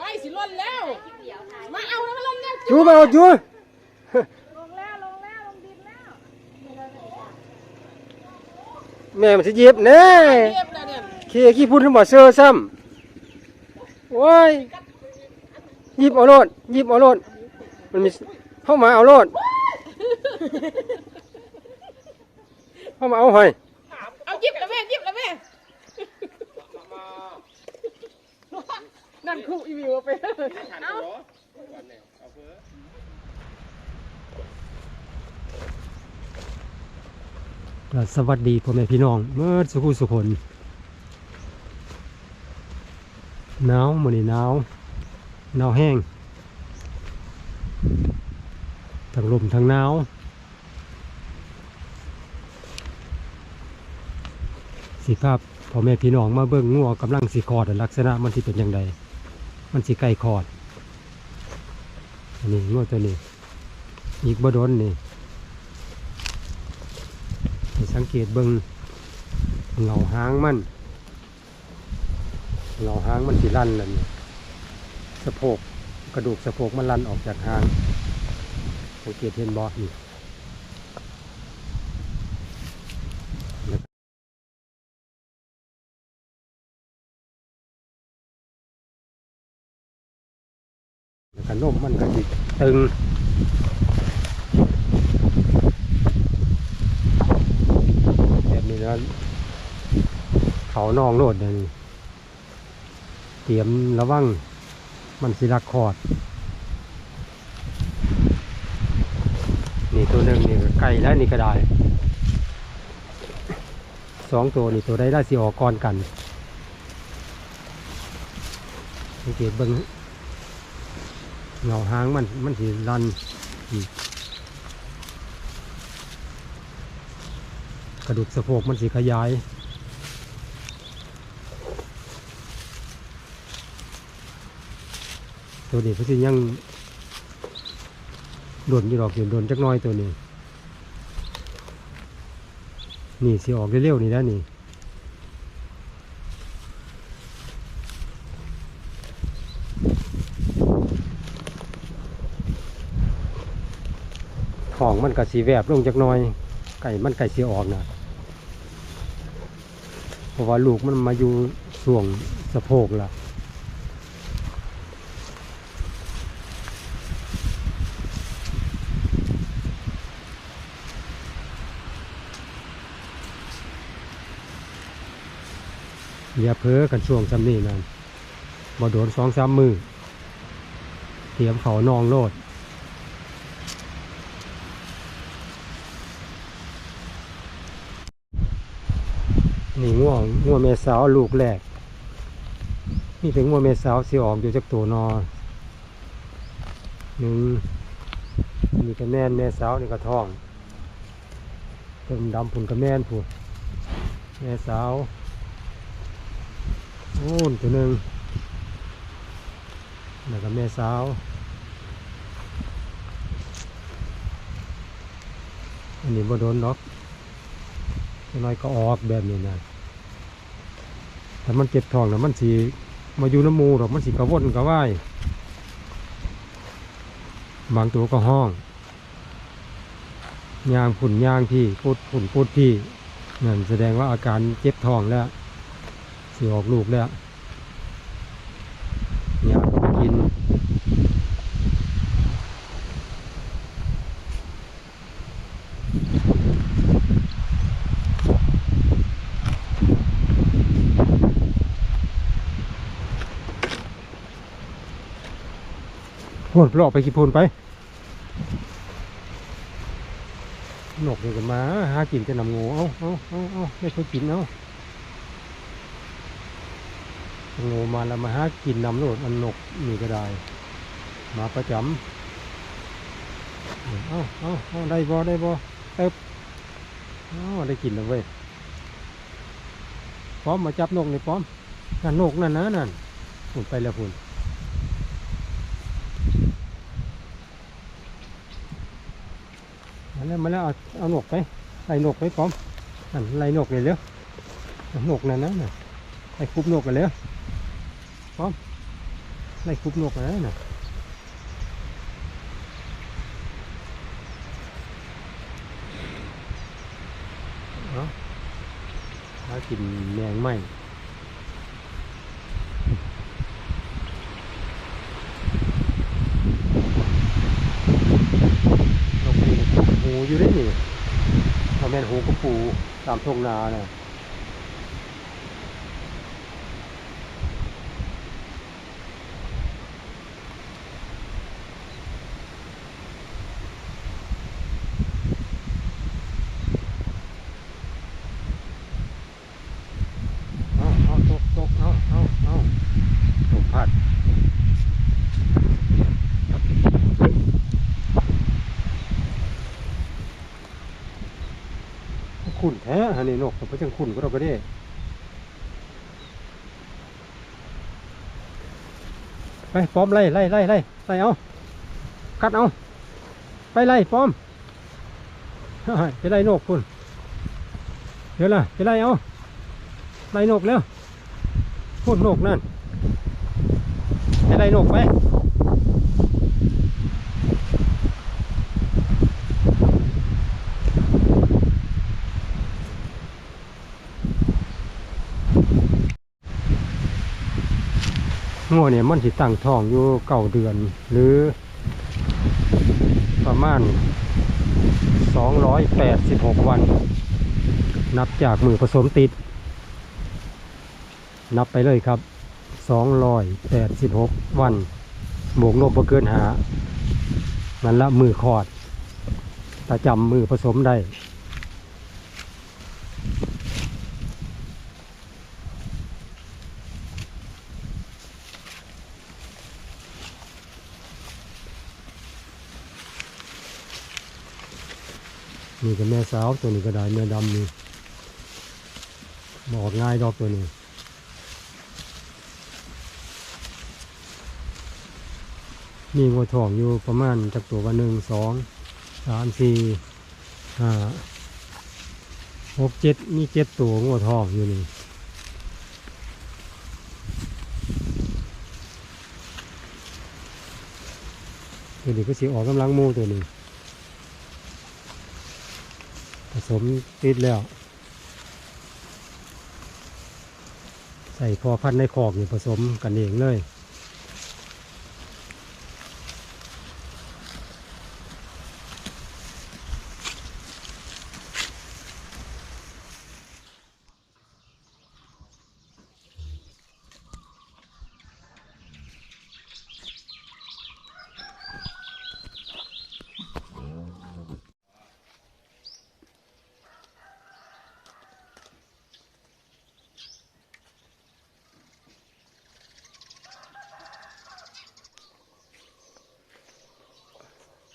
ว้ายสิล่นแล้ว มาเอาแล้วมาล่นแล้วจูมาเอาจูลงแล้วลงแล้วลงดินแล้วแม่มันสิหยิบแน่เรียบแล้วเนี่ยขี้ขี้พุ่นบ่เซอซ้ำโอ้ยหยิบเอาโลดหยิบเอาโลดมันมีเข้ามาเอาโลดเข้ามาเอาให้เอาหยิบแล้วแม่หยิบแล้วแม่ นั่นคู่อีวิวเอาไปเอาสวัสดีพ่อแม่พี่น้องเมื่อสุขุสุคนหนาวมื้อนี้หนาวหนาวแห้งทั้งลมทั้งหนาวสิภาพพ่อแม่พี่น้องมาเบิ่งงัวกำลังสิคอดลักษณะมันสิเป็นอย่างไร มันสิใกล้คอด อันนี้งัวตัวนี้ อีกบดนนี่สังเกตเบิงเงาหางมันเงาหางมันสีลั่นเลยสะโพกกระดูกสะโพกมันลั่นออกจากหางสังเกตเห็นบอนี่แล้วก็ นมมันก็จิตึงแบบนี้แล้วเขานองโลดเลยนี่เตรียมระวังมันสิลักคอด นี่ตัวหนึ่งนี่ไก่แล้วนี่ก็ได้สองตัวนี่ตัวใดได้สิออกก่อนกันสังเกตเบิ้ง เงาหางมันมันสิรันกระดูกสะโพกมันสีขยาย ตัวนี้พิ่สิยังโดนอยู่ดอกอยู่โดนจักน้อยตัวนี้ นี่สิออกเร็วๆนี่แล้วนี่ มันก็สีแวบลงจักหน้อย ไก่มันไก่สีออกนะเพราะว่าลูกมันมาอยู่ส่วงสะโพกละอย่าเพ้อกันช่วงจำนี่นั่นมาโดนสองสามมือเตรียมเขานองโลด นี่ง่วงง่วงเมสาวลูกแรกนี่เป็นง่วงเมสาวสิออกอยู่จากตัวนอหนึ่งนี่ก็แม่นแม่สาวนี่ก็ท้องเติมดำผุนก็แม่นผุนแม่สาวโอ้นตัวหนึ่งนี่ก็แม่สาวอันนี้บ่โดนเนาะน้อยก็ออกแบบนี้นะ แต่มันเก็บทองแล้วมันสีมาอยู่น้ำมูหรอกมันสีกระวนกระว่ายบางตัวก็ห้องยางผุ่นยางพี่ปุดผุ่นปุดพี่นั่นแสดงว่าอาการเจ็บทองแล้วสีออกลูกแล้วยาก็กิน พูนปลอกไปกี่พูนไปนกเดี๋ยวกันมาหากินจะนำงูเอาเอาเอาเอาไม่เคยกินเอางูมาแล้วมาหากินนำโลดมันนกนี่ก็ได้มาประจำเอาเอาเอาได้บ่ได้บ่เอ๊บเอาได้กินแล้วเว้ยพร้อมมาจับนกนี่พร้อมนั่นนกนั่นนะนั่นพุ่นไปแล้วพุ่น มา แล้วมาแล้วเอาเอาหนกไปไล่หนกไปพร้อมนั่นไล่หนกเลยเร็วหนกนั่นนะนะไล่คุบหนกกันเร็วพร้อมไล่คุบนกอะไรน่ะเนาะหากินแมงไหมนกนี่หูอยู่ได้นี่เอาแม่ นหูกระปูตามทุ่งนาเนี่ยเอาตกตกเอาเอาเอาตกพัดขุ นแท้ฮะนี่นกแต่จังขุนก็เราก็ได้ไปป้อมไล่ไล่ไล่ไล่ไล่เอากัดเอาไปไล่ป้อมไปไล่นกคุณเดี๋ยวล่ะไปไล่เอาไล่นกแล้วพูดนกนั่นไปไล่นกไป งัวเนี่ยมันสิตั้งท้องอยู่เก่าเดือน หรือประมาณ 286 วัน นับจากมือผสมติด นับไปเลยครับ 286 วันบวกลบบ่เกินหานั่นละมือคอดถ้าจำมือผสมได้ นี่ก็แม่สาวตัวนี้ก็ได้แม่ดำนี่บอกง่ายดอกตัวนี้มีงัวทองอยู่ประมาณจากตัววันหนึ่งสองสามสี่ห้าหกเจ็ดมีเจ็ดตัวงัวทองอยู่นี่ตัวนี้ก็สีออกกำลังมูตัวนี้ผ สมติดแล้ว ใส่พอพันในคอกนี่ผสมกันเองเลย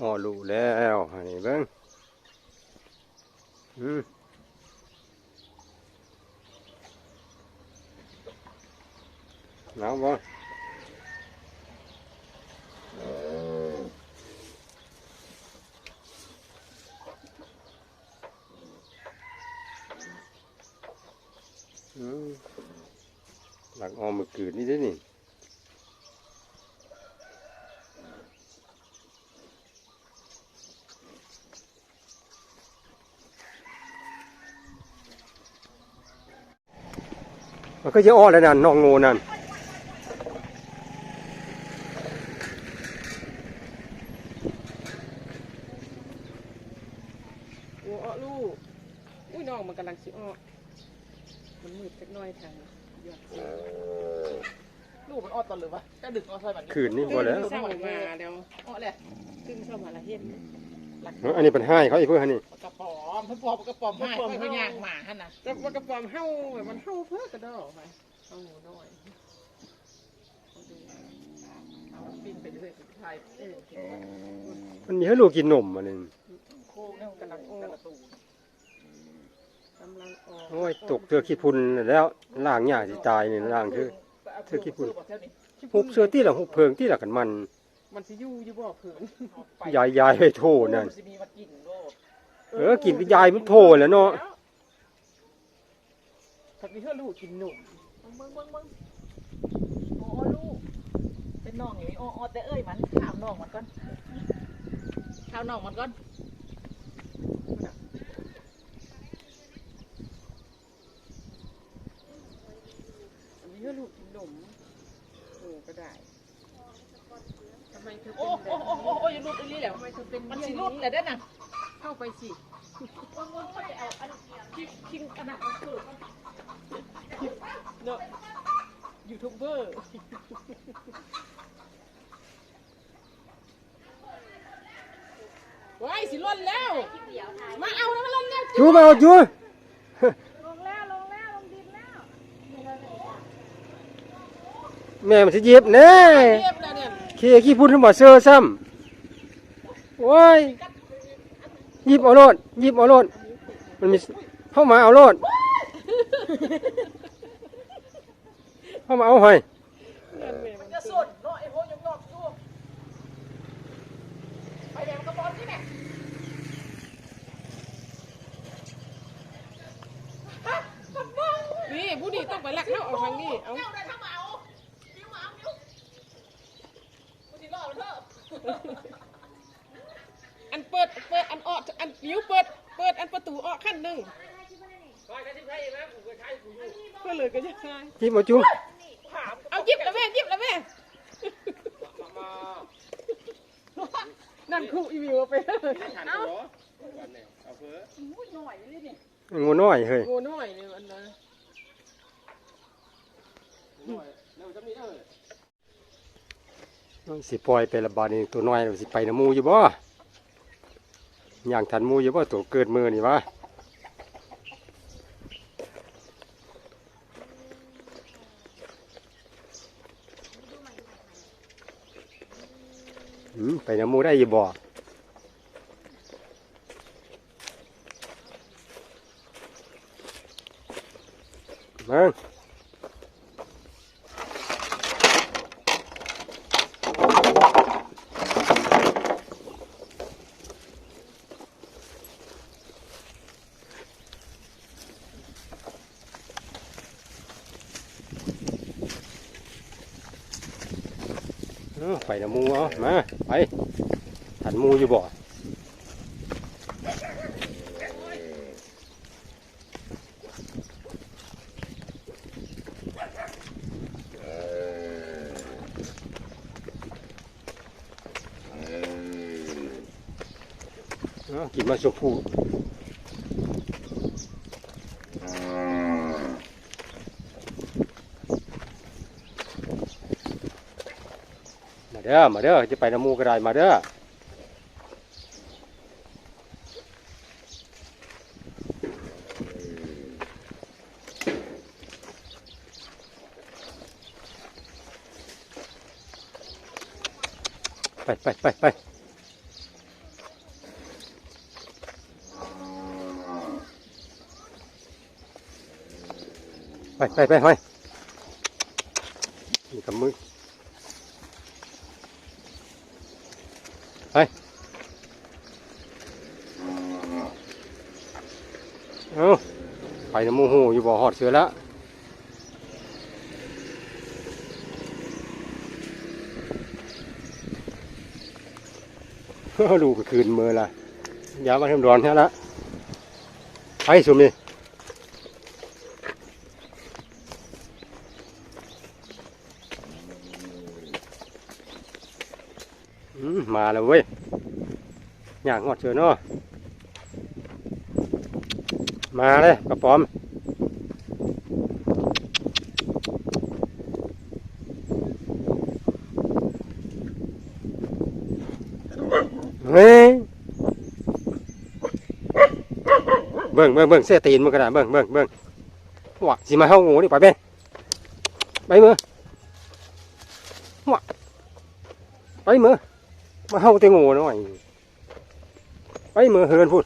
อ๋อรู้แล้วอันนี้เบิ้งอืมหนาวบ่หลังออมมือกืนนี่ได้นี่ มันก็จะอ้อแล้วนั่นน้องงูนั่นโอ้อ้อลูก อุ้ยน้องมันกำลังสิอ้อมันมืดสักหน้อยทางยอดเสียงลูกมันออดตอนหรือวะก็ดึกออดใส่แบบนี้คืนนี่พอแล้วเศร้ามาแล้วออดแหละขึ้นเข้ามาละเห็นหลัก เอ้ออันนี้เป็นให้เขาอีกเพื่ออันนี้กระป๋อมถ้าปอมกระป๋อมให้เขาย่างหมาฮะนะแต่มันกระป๋อมเห่าแบบมันเห่าเพื่อกระดอกไปเห่าน้อยเอาดูเอาปีนไปเรื่อยๆถ่ายเออเห็นว่ามันมีให้ลูกกินนมอันนี้โค้งเนี่ยกำลังอ้อกำลังออกโอ้ยตกเธอขี้พุ่นแล้วล่างหญ้าสิตายนี่ล่างคือเสื้อขี้ฝุ่นหุบเสื้อที่ละหุบเพิงที่ละกันมัน มันสิอยู่อยู่บ่เผินยายยายไปโทษนั่นจะมีมากินโลดเออกินก็ยายมันโทษแหล้วเนาะ ถ้ามีเพื่อลูกกินหนุ่มเบิ้งเบิ้งเบิ้งโอ้ลูกไปเป็นน้องอย่างนี้อ้อๆแต่เอ้ยมันข้าวน้องมันก่อนข้าวน้องมันก่อนอัน เป็นมันสีสิงรุดนี้แหละได้น่ะเข้าไปทิ้งอนาคตเนาะยูทูบเบอร์ว้ายสิล่นแล้ว มาเอาแล้วมาล่นแล้วจูมาเอาจูแม่มันจะเย็บแน่เรียบแล้วเนี่ย ขี้ขี้พูดทั้งหมดเสื้อซ้ำ โอ้ยยิบเอาโลดยิบเอาโลดมันมีเข้ามาเอาโลดเข้ามาเอาหอยมันจะสดเนาะไอ้โหยกนอกดูไปแดงกระบอกนี่แม่นี่ผู้นี้ต้องไปลักเข้าเอาทางนี้เอา เจ้าได้ทั้งมาเอานิ้วมาเอานิ้วกูสิรอดเถอะ อันเปิดเปิด อันออกอันนิ้วเปิด เปิดอันประตูออกขั้นหนึ่งก็เลยก็จะใช่หยิบเอาจูเอาหยิบแล้วแม่หยิบแล้วแม่นั่นครูอีวิวเอาไปเลยเอาอุ้ยหน่อยเลยเนี่ยงูน้อยเฮ้ยโง่น้อยเนี่ยมันนะน้องสิปล่อยไปละบาดนี่ตัวน้อยมันสิไปน้ำหมูอยู่บ่ อย่างทันมูอยู่บ่าตัวเกิดมือนี่วะไปน้ำมูได้ยู่บ่เบิ่งเอา ไปนะมูเอามาไปหันมูอยู่บ่อกินมาชมพูมาเด้อมาเด้อจะไปน้ำมูก็ไดมาเด้อไปไปไปไปไปไปไปไปนี่กับมือ เอา ไปน้ำมูหูอยู่บ่อหอดเสือแล้วลูกไปคืนมือละยามาทำดอนแค่ละไปสุมีมมาแล้วเว้ยอยากหอดเสือเนาะมาเลยกระป๋อม เฮ้ยเบิ่งเบิ่งเบิ่งเสียตีนมันกระดาเบิ่งเบิ่งเบิ่งหวะสิมาเข้างูนี่ไปเบ้ไปมือหวะไปมือมาเข้าเตงูหน่อยไปมือเฮือนพูด